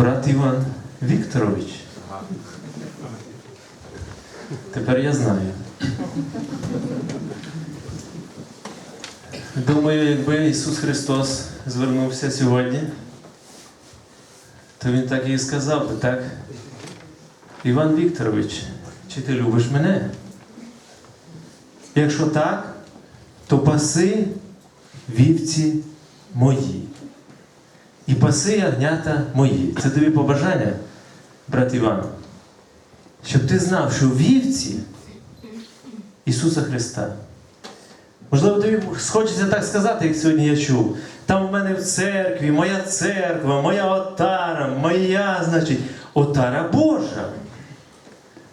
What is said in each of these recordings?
брат Іван Вікторович. Тепер я знаю. Думаю, якби Ісус Христос звернувся сьогодні, то Він так і сказав би, так? Іван Вікторович, чи ти любиш мене? Якщо так, то паси вівці мої. І паси ягнята мої. Це тобі побажання, брат Іван. Щоб ти знав, що в вівці Ісуса Христа. Можливо, тобі хочеться так сказати, як сьогодні я чув. Там у мене в церкві, моя церква, моя отара, моя, значить, отара Божа.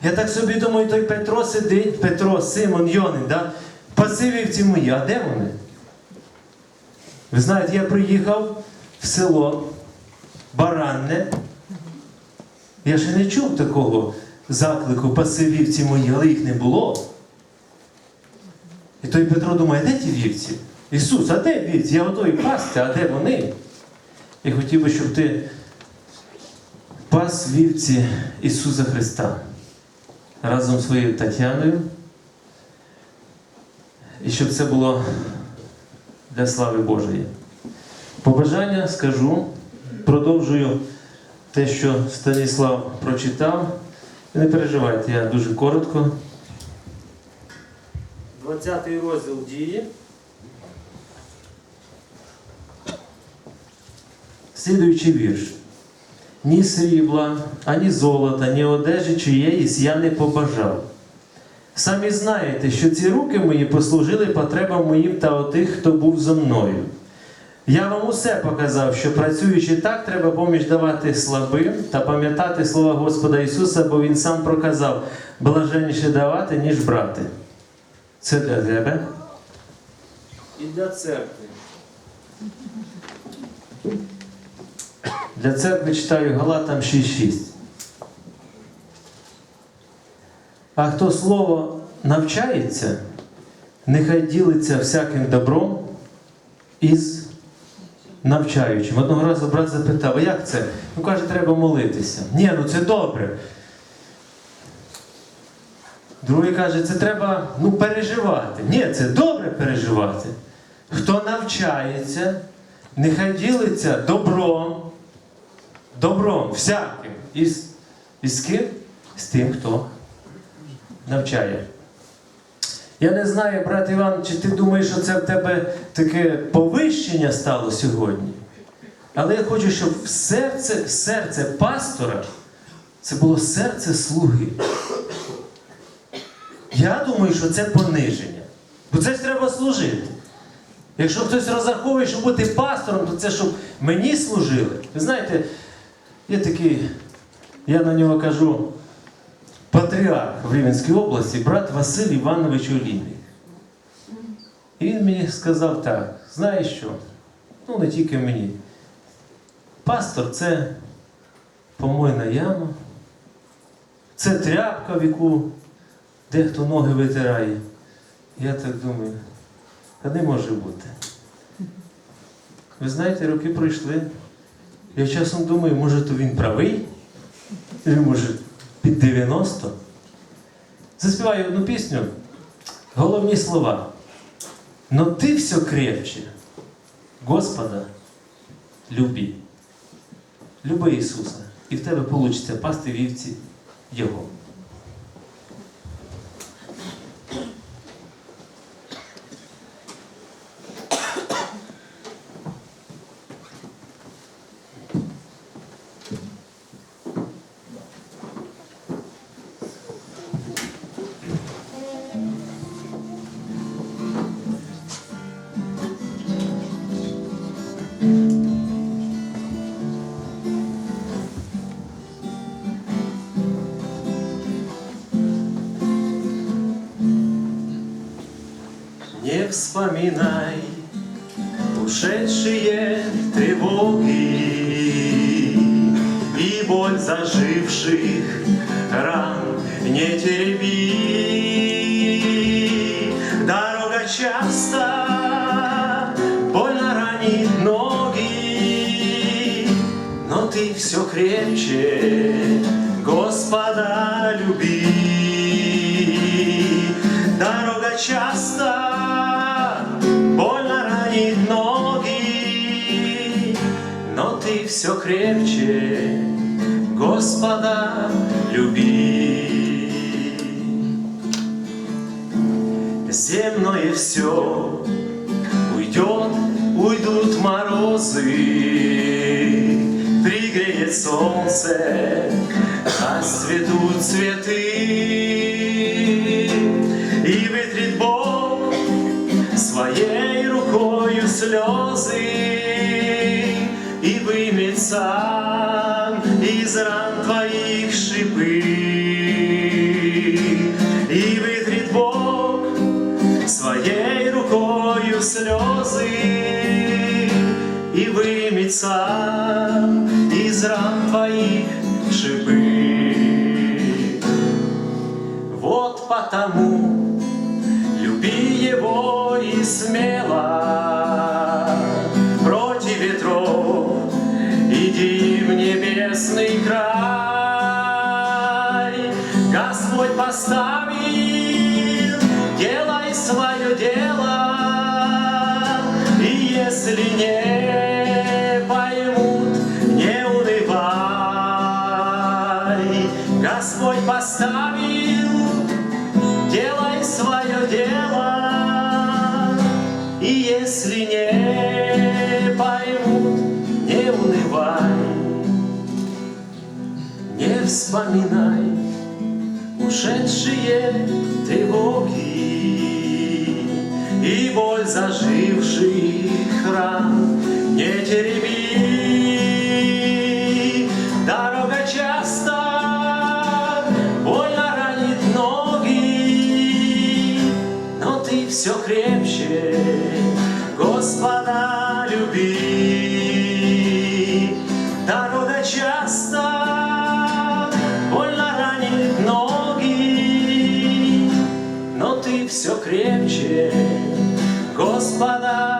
Я так собі думаю, той Петро сидить, Петро, Симон, Йонин, да? паси вівці мої, а де вони? Ви знаєте, я приїхав в село Баранне. Я ще не чув такого заклику паси вівці мої, але їх не було. І той Петро думає, де ті вівці? Ісус, а де вівці? Я готовий пасти, а де вони? І хотів би, щоб ти пас вівці Ісуса Христа разом з своєю Тетяною. І щоб це було для слави Божої. Побажання скажу, продовжую те, що Станіслав прочитав. Не переживайте, я дуже коротко. 20 розділ дії. Слідуючий вірш. Ні срібла, ані золота, ні одежі чиєїсь я не побажав. Самі знаєте, що ці руки мої послужили потребам моїм та отих, хто був зо мною. Я вам усе показав, що працюючи так, треба поміж давати слабим та пам'ятати слова Господа Ісуса, бо Він сам проказав блаженніше давати, ніж брати. Це для тебе і для церкви. Для церкви читаю Галатам 6.6. А хто слово навчається, нехай ділиться всяким добром із навчаючим. Одного разу брат запитав, а як це? Ну каже, треба молитися. Ні, ну це добре. Другий каже, це треба ну, переживати. Ні, це добре переживати. Хто навчається, нехай ділиться добром, добром, всяким. Із, із ким? З тим, хто навчає. Я не знаю, брат Іван, чи ти думаєш, що це в тебе таке повищення стало сьогодні. Але я хочу, щоб серце, серце пастора це було серце слуги. Я думаю, що це пониження. Бо це ж треба служити. Якщо хтось розраховує, щоб бути пастором, то це щоб мені служили. Ви знаєте, є такий, я на нього кажу, патріарх в Рівненській області, брат Василь Іванович Олійник. І він мені сказав так: знаєш що? Ну, не тільки мені. Пастор це помойна яма, це тряпка, в яку дехто ноги витирає. Я так думаю, а не може бути. Ви знаєте, роки пройшли. Я часом думаю, може, то він правий, чи може під 90. Заспіваю одну пісню. Головні слова. Но ти все крепче. Господа любі, Люби Ісуса. І в тебе вийде пасти вівці Його. Вспоминай ушедшие тревоги И боль заживших ран не тереби. Дорога часто больно ранит ноги, но ты все крепче Господа люби. Ранит ноги, но ты все крепче Господа люби. Земное все уйдет, уйдут морозы, пригреет солнце, расцветут цветы, и вытрет Бог своей сльози і виміть сам из ран твоих шипы, и витріть Бог своей рукою слезы, и вымет сам из ран твоих шипы. Вот потому люби его и смело. Если не поймут, не унывай. Господь поставил, делай свое дело, и если не поймут, не унывай, не вспоминай ушедшие тревоги и боль заживших ран не тереби. Дорога часто больно ранит ноги, но ты все крепче Господа люби. Дорога часто больно ранит ноги, но ты все крепче Господа люби.